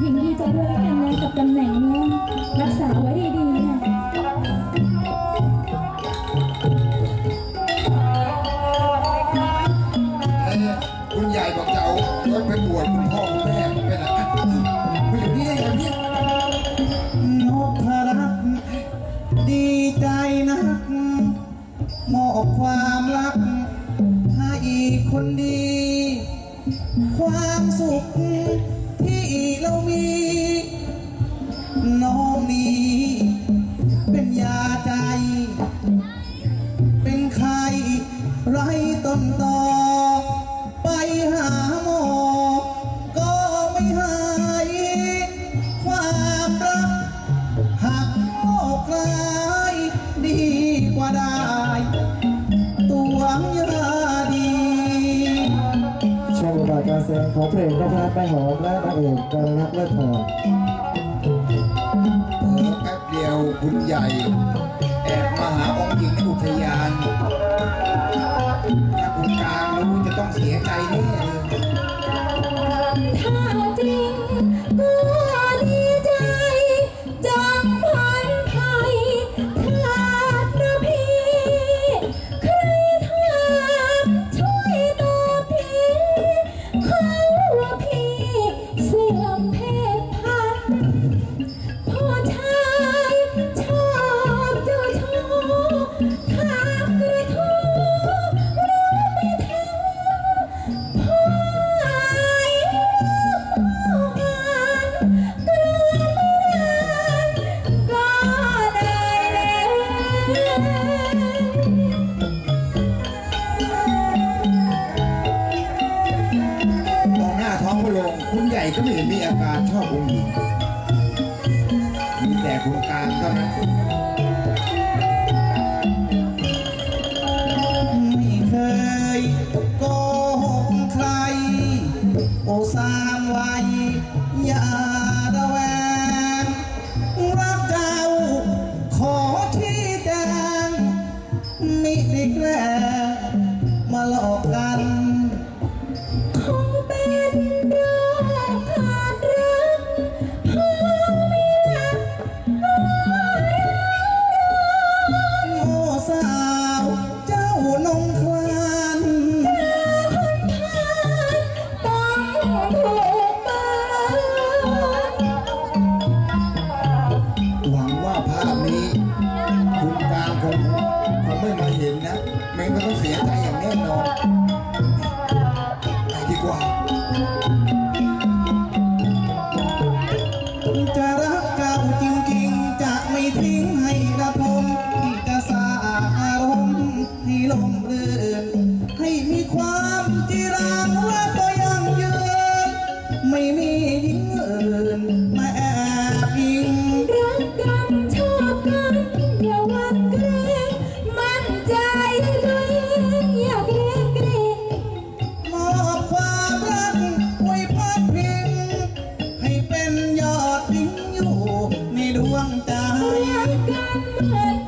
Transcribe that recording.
หญิงดีใจด้วยแล้วกันนะกับตำแหน่งนี้รักษาไว้ดีๆนะเอ้ยคุณใหญ่บอกจะเอารถไปบวชคุณพ่อคุณแม่ไปไหนอะไปอยู่นี่ได้ไงเนี่ยนพรัตน์ดีใจนักมอบความรักให้คนดี ความสุข ต้นตอไปหาหมอ ก็ไม่หาย ความรักหักโลกลายดีกว่าได้ ตัวอยาดีชมบทบาทการแสดงของเพลงนพรัตน์แม่หอมและนางเอกกรณักเลิศทองเออแป๊บเดียวคุณใหญ่ แอบมาหาองค์หญิงในอุทยาน ก็ไม่เห็นมีอาการชอบองค์หญิงมีแต่คนกลางเท่านั้น ไป็นก็ต้องเสียใจอย่างแน่นอน Yeah.